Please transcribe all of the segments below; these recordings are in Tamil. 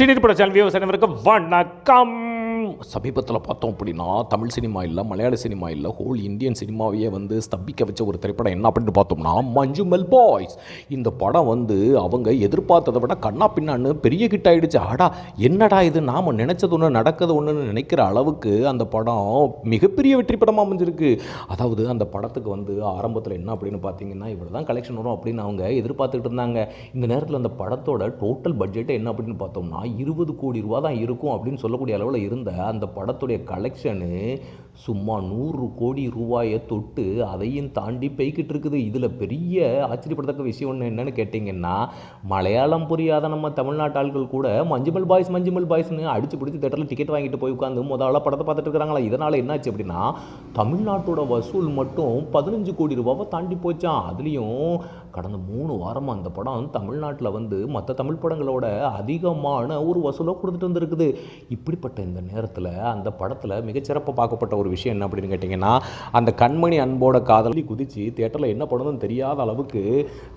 சினிப்பட சேனல் வியூவர்ஸ் அனைவருக்கும் வணக்கம். சமீபத்தில் பார்த்தோம் அப்படின்னா தமிழ் சினிமா இல்லை மலையாள சினிமா இல்லை ஹோல் இந்தியன் சினிமாவையே வந்து ஸ்தம்பிக்க வச்ச ஒரு திரைப்படம் என்ன அப்படின்னு பார்த்தோம்னா மஞ்சுமெல் பாய்ஸ். இந்த படம் வந்து அவங்க எதிர்பார்த்ததை விட கண்ணா பின்னான்னு பெரிய கிட்ட ஆயிடுச்சு. ஆடா என்னடா இது? நாம் நினச்சது ஒன்று நடக்கிறது ஒன்றுன்னு நினைக்கிற அளவுக்கு அந்த படம் மிகப்பெரிய வெற்றி படமாக அமைஞ்சிருக்கு. அதாவது அந்த படத்துக்கு வந்து ஆரம்பத்தில் என்ன அப்படின்னு பார்த்தீங்கன்னா இவ்வளோ தான் கலெக்ஷன் வரும் அப்படின்னு அவங்க எதிர்பார்த்துட்டு இருந்தாங்க. இந்த நேரத்தில் அந்த படத்தோட டோட்டல் பட்ஜெட் என்ன அப்படின்னு பார்த்தோம்னா இருபது கோடி ரூபா தான் இருக்கும் அப்படின்னு சொல்லக்கூடிய அளவில் இருந்த அந்த படத்துடைய கலெக்ஷனு சும்மா நூறு கோடி ரூபாயை தொட்டு அதையும் தாண்டி போய்கிட்டு இருக்குது. இதில் பெரிய ஆச்சரியப்படத்தக்க விஷயம் ஒன்று என்னென்னு கேட்டிங்கன்னா மலையாளம் புரியாத நம்ம தமிழ்நாட்டு ஆட்கள் கூட மஞ்சுமல் பாய்ஸ் மஞ்சுமல் பாய்ஸ்னு அடிச்சு பிடிச்சி தேட்டரில் டிக்கெட் வாங்கிட்டு போய் உட்காந்து முதல்ல படத்தை பார்த்துட்டு இருக்கிறாங்களா? இதனால் என்னாச்சு அப்படின்னா தமிழ்நாட்டோட வசூல் மட்டும் பதினஞ்சு கோடி ரூபாவை தாண்டி போச்சான் அதுலேயும் கடந்த மூணு வாரமாக அந்த படம் தமிழ்நாட்டில் வந்து மற்ற தமிழ் படங்களோட அதிகமான ஒரு வசூலாக கொடுத்துட்டு வந்திருக்குது. இப்படிப்பட்ட இந்த நேரத்தில் அந்த படத்தில் மிகச்சிறப்பாக பார்க்கப்பட்ட ஒரு விஷயம் என்ன அப்படின்னு கேட்டிங்கன்னா அந்த கண்மணி அன்போட காதலி குதித்து தேட்டரில் என்ன பண்ணணும்னு தெரியாத அளவுக்கு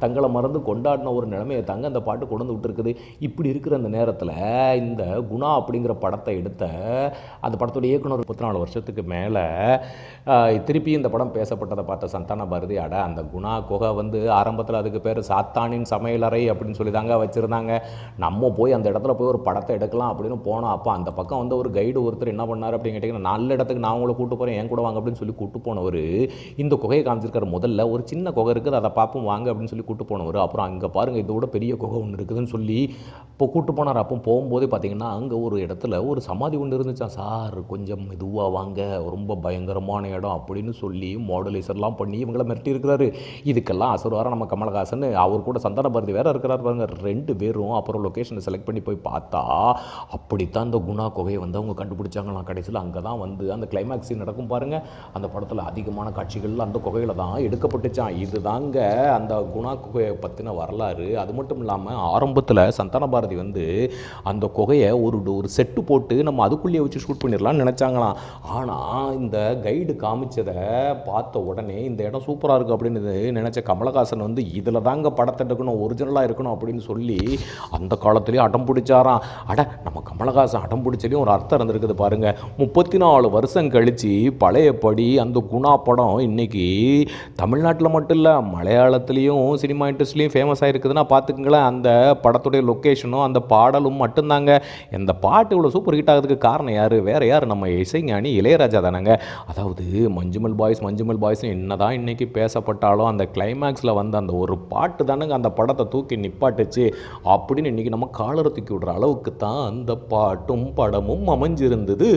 தங்களை மறந்து கொண்டாடின ஒரு நிலைமையை தாங்க அந்த பாட்டு கொண்டு வந்து விட்டுருக்குது. இப்படி இருக்கிற அந்த நேரத்தில் இந்த குணா அப்படிங்கிற படத்தை எடுத்த அந்த படத்தோட இயக்குனர் முப்பத்தி நாலு வருஷத்துக்கு மேலே திருப்பி இந்த படம் பேசப்பட்டதை பார்த்த சந்தான பாரதி அட அந்த குணா குகை வந்து ஆரம்பத்தில் அதுக்கு பேர் சாத்தானின் சமையலறை அப்படின்னு சொல்லி தாங்க வச்சுருந்தாங்க. நம்ம போய் அந்த இடத்துல போய் ஒரு படத்தை எடுக்கலாம் அப்படின்னு போனோம். அப்போ அந்த பக்கம் வந்து ஒரு கைடு ஒருத்தர் என்ன பண்ணார் அப்படின்னு கேட்டிங்கன்னா நல்ல இடத்துக்கு நான் உங்களை கூட்டு போகிறேன் என் கூட வாங்க அப்படின்னு சொல்லி கூட்டு போனவர் இந்த குகையை காமிச்சிருக்காரு. முதல்ல ஒரு சின்ன குகை இருக்குது அதை பார்ப்போம் வாங்க அப்படின்னு சொல்லி கூட்டு போனவர். அப்புறம் அங்கே பாருங்கள் இதோட பெரிய குகை ஒன்று இருக்குதுன்னு சொல்லி இப்போ கூட்டு போனார். அப்போ போகும்போதே பார்த்தீங்கன்னா அங்கே ஒரு இடத்துல ஒரு சமாதி ஒன்று இருந்துச்சான் சார் கொஞ்சம் மெதுவாக வாங்க ரொம்ப பயங்கரமான இடம் அப்படின்னு சொல்லி மாடுலேஷன்லாம் பண்ணி இவங்களை மிரட்டி இருக்கிறாரு இதுக்கெல்லாம் அசுரவார நம்ம கமலஹாசன் அவர் கூட சந்தான பாரதி வேறு இருக்கிறார் பாருங்க. ரெண்டு பேரும் அப்புறம் லொக்கேஷனை செலக்ட் பண்ணி போய் பார்த்தா அப்படித்தான் இந்த குணா குகையை வந்து அவங்க கண்டுபிடிச்சாங்களாம். கடைசியில் அங்கே தான் வந்து அந்த கிளைமேக்ஸ் நடக்கும் பாருங்கள் அந்த படத்தில் அதிகமான காட்சிகள் அந்த குகையில் தான் எடுக்கப்பட்டுச்சான் இதுதாங்க அந்த குணா குகையை பற்றின வரலாறு. அது மட்டும் இல்லாமல் ஆரம்பத்தில் சந்தான பாரதி வந்து அந்த குகையை ஒரு ஒரு செட்டு போட்டு நம்ம அதுக்குள்ளேயே வச்சு ஷூட் பண்ணிடலாம்னு நினச்சாங்களாம். ஆனால் இந்த கைடு காமிச்சதை பார்த்த உடனே இந்த இடம் சூப்பராக இருக்குது அப்படின்னு நினச்ச கமலஹாசன் வந்து இதில் தாங்க படத்தை எடுக்கணும் ஒரிஜினலாக இருக்கணும் அப்படின்னு சொல்லி அந்த காலத்துலேயே அடம் பிடிச்சாராம். அட நம்ம கமலஹாசன் அடம் பிடிச்சலையும் ஒரு அர்த்தம் இருந்திருக்குது பாருங்கள் முப்பத்தி நாலு வருஷம் கழித்து பழையபடி அந்த குணா படம் இன்றைக்கி தமிழ்நாட்டில் மட்டும் இல்லை மலையாளத்துலேயும் சினிமா இண்டஸ்ட்ரிலையும் ஃபேமஸ் ஆகிருக்குதுன்னா பார்த்துக்குங்களேன். அந்த படத்துடைய லொக்கேஷனும் அந்த பாடலும் மட்டும்தாங்க. இந்த பாட்டு இவ்வளோ சூப்பர் ஹிட் ஆகிறதுக்கு காரணம் யார்? வேறு யார்? நம்ம இசைஞானி இளையராஜா தானேங்க. அதாவது மஞ்சுமல் பாய்ஸ் மஞ்சுமல் பாய்ஸ் என்ன தான் இன்றைக்கி பேசப்பட்டாலும் அந்த கிளைமேக்ஸில் வந்த அந்த ஒரு பாட்டு தானேங்க அந்த படத்தை தூக்கி நிப்பாட்டுச்சு அப்படின்னு இன்றைக்கி நம்ம காலரை தூக்கி விடுற அளவுக்கு தான் அந்த பாட்டும் படமும் அமைஞ்சிருந்தது.